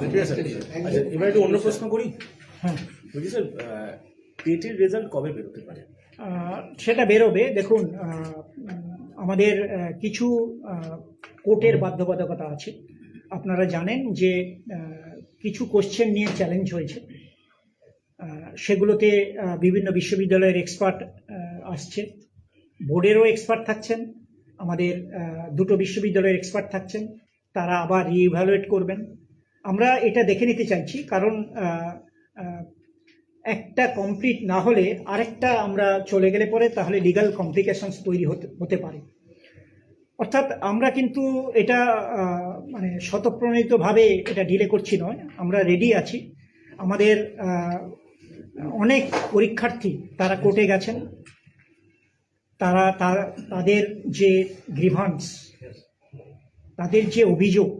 ঠিক আছে আচ্ছা এবার একটু অন্য প্রশ্ন করি? হ্যাঁ বলছি স্যার টেটের রেজাল্ট কবে বেরোতে পারে? সেটা বেরোবে। দেখুন আমাদের কিছু কোর্টের বাধ্যবাধকতা আছে। আপনারা জানেন যে কিছু কোশ্চেন নিয়ে চ্যালেঞ্জ হয়েছে। সেগুলোতে বিভিন্ন বিশ্ববিদ্যালয়ের এক্সপার্ট আসছে। বোর্ডেরও এক্সপার্ট থাকছেন। আমাদের দুটো বিশ্ববিদ্যালয়ের এক্সপার্ট থাকছেন। তারা আবার রিইভ্যালুয়েট করবেন। আমরা এটা দেখে নিতে চাইছি, কারণ একটা কমপ্লিট না হলে আরেকটা আমরা চলে গেলে পরে তাহলে লিগাল কমপ্লিকেশনস তৈরি হতে পারে। অর্থাৎ আমরা কিন্তু এটা মানে শতপ্রণীতভাবে এটা ডিলে করছি নয়, আমরা রেডি আছি। আমাদের অনেক পরীক্ষার্থী তারা কোর্টে গেছেন। তারা তাদের যে গ্রিভান্স তাদের যে অভিযোগ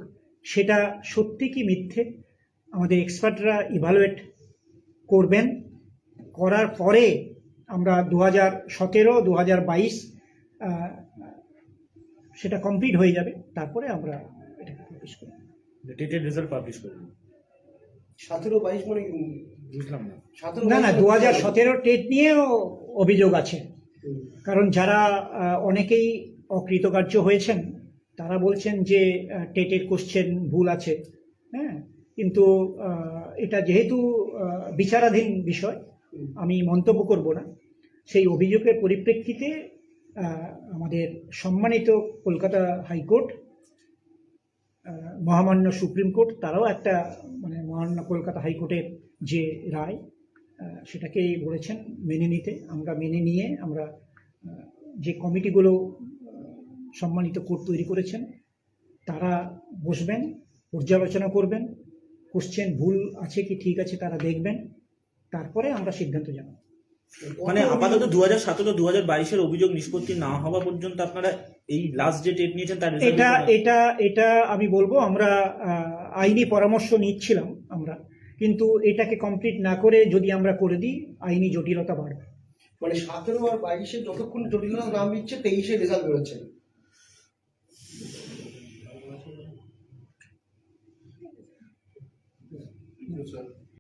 সেটা সত্যি কি মিথ্যে? আমাদের এক্সপার্টরা ইভালুয়েট করবেন। করার পরে আমরা দু হাজার সতেরো দু হাজার বাইশ সেটা কমপ্লিট হয়ে যাবে। তারপরে আমরা এটাকে পাবলিশ করব। টেটের রেজাল্ট পাবলিশ করবেন সতেরো বাইশ মানে বুঝলাম না। না না দু হাজার সতেরো টেট নিয়েও অভিযোগ আছে। কারণ যারা অনেকেই অকৃতকার্য হয়েছেন তারা বলছেন যে টেটের কোশ্চেন ভুল আছে। হ্যাঁ? কিন্তু এটা যেহেতু বিচারাধীন বিষয়, আমি মন্তব্য করব না। সেই অভিযোগের পরিপ্রেক্ষিতে আমাদের সম্মানিত কলকাতা হাইকোর্ট মহামান্য সুপ্রিম কোর্ট, তারাও একটা মানে মহামান্য কলকাতা হাইকোর্টের যে রায় সেটাকেই বলেছেন মেনে নিতে। আমরা মেনে নিয়ে, আমরা যে কমিটিগুলো সম্মানিত কোর্ট তৈরি করেছেন। তারা বসবেন পর্যালোচনা করবেন কোশ্চেন ভুল আছে কি ঠিক আছে তারা দেখবেন তারপরে আমরা সিদ্ধান্ত জানাব। মানে আপাতত দু হাজার সতেরো দু হাজার বাইশের অভিযোগ নিষ্পত্তি না হওয়া পর্যন্ত আপনারা এই লাস্ট যে ডেট নিয়েছেন তার এটা এটা এটা আমি বলব আমরা আইনি পরামর্শ নিচ্ছিলাম আমরা। কিন্তু এটাকে কমপ্লিট না করে যদি আমরা করে দিই আইনি জটিলতা বাড়বে। মানে সতেরো আর বাইশে যতক্ষণ জটিলতা নাম দিচ্ছে তেইশে রেজাল্ট বেরোচ্ছে। So.